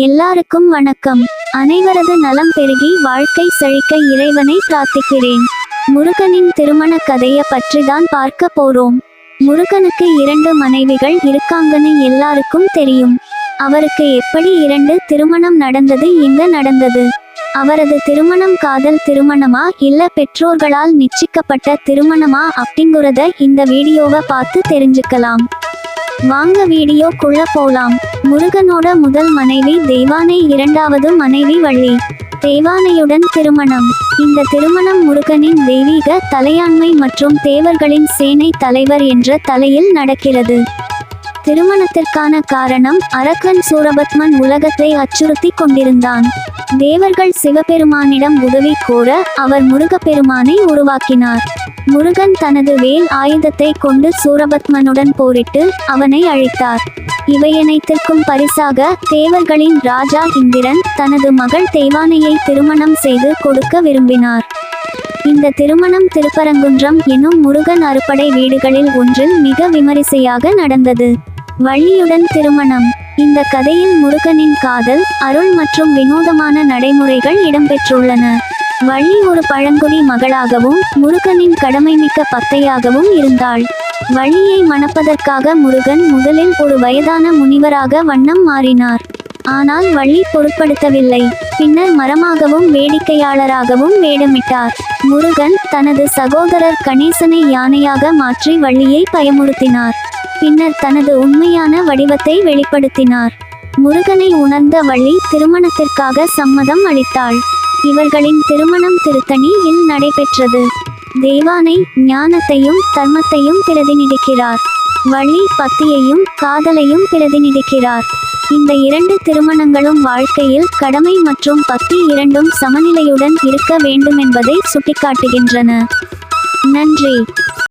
எல்லாருக்கும் வணக்கம். அனைவரது நலம் பெருகி வாழ்க்கை செழிக்க இறைவனை பிரார்த்திக்கிறேன். முருகனின் திருமண கதையை பற்றி தான் பார்க்க போறோம். முருகனுக்கு இரண்டு மனைவிகள் இருக்காங்கன்னு எல்லாருக்கும் தெரியும். அவருக்கு எப்படி இரண்டு திருமணம் நடந்தது எங்க நடந்தது? அவரது திருமணம் காதல் திருமணமா இல்ல பெற்றோர்களால் நிச்சயிக்கப்பட்ட திருமணமா அப்படிங்கிறத இந்த வீடியோவை பார்த்து தெரிஞ்சுக்கலாம். வாங்க வீடியோக்குள்ள போலாம். முருகனோட முதல் மனைவி தெய்வானை இரண்டாவது மனைவி வள்ளி. தேவானையுடன் திருமணம். இந்த திருமணம் முருகனின் தெய்வீக தலையாண்மை மற்றும் தேவர்களின் சேனை தலைவர் என்ற தலையில் நடக்கிறது. திருமணத்திற்கான காரணம் அரக்கன் சூரபத்மன் உலகத்தை அச்சுறுத்தி கொண்டிருந்தான். தேவர்கள் சிவபெருமானிடம் உதவி கோர அவர் முருகப்பெருமானை உருவாக்கினார். முருகன் தனது வேல் ஆயுதத்தை கொண்டு சூரபத்மனுடன் போரிட்டு அவனை அழித்தார். இவையனைத்திற்கும் பரிசாக தேவர்களின் ராஜா இந்திரன் தனது மகள் தேவானையை திருமணம் செய்து கொடுக்க விரும்பினார். இந்த திருமணம் திருப்பரங்குன்றம் எனும் முருகன் அறுபடை வீடுகளில் ஒன்றில் மிக விமரிசையாக நடந்தது. வள்ளியுடன் திருமணம். இந்த கதையில் முருகனின் காதல் அருள் மற்றும் வினோதமான நடைமுறைகள் இடம்பெற்றுள்ளன. வள்ளி ஒரு பழங்குடி மகளாகவும் முருகனின் கடமைமிக்க பத்தையாகவும் இருந்தாள். வள்ளியை மணப்பதற்காக முருகன் முதலில் ஒரு வயதான முனிவராக வண்ணம் மாறினார். ஆனால் வள்ளி பொருட்படுத்தவில்லை. பின்னர் மரமாகவும் வேடிக்கையாளராகவும் வேடமிட்டார். முருகன் தனது சகோதரர் கணேசனை யானையாக மாற்றி வள்ளியை பயமுறுத்தினார். பின்னர் தனது உண்மையான வடிவத்தை வெளிப்படுத்தினார். முருகனை உணர்ந்த வள்ளி திருமணத்திற்காக சம்மதம் அளித்தாள். இவர்களின் திருமணம் திருத்தணியில் நடைபெற்றது. தேவானை ஞானத்தையும் தர்மத்தையும் பிரதிநிதிக்கிறார். வள்ளி பக்தியையும் காதலையும் பிரதிநிதிக்கிறார். இந்த இரண்டு திருமணங்களும் வாழ்க்கையில் கடமை மற்றும் பக்தி இரண்டும் சமநிலையுடன் இருக்க வேண்டும் என்பதை சுட்டிக்காட்டுகின்றன. நன்றி.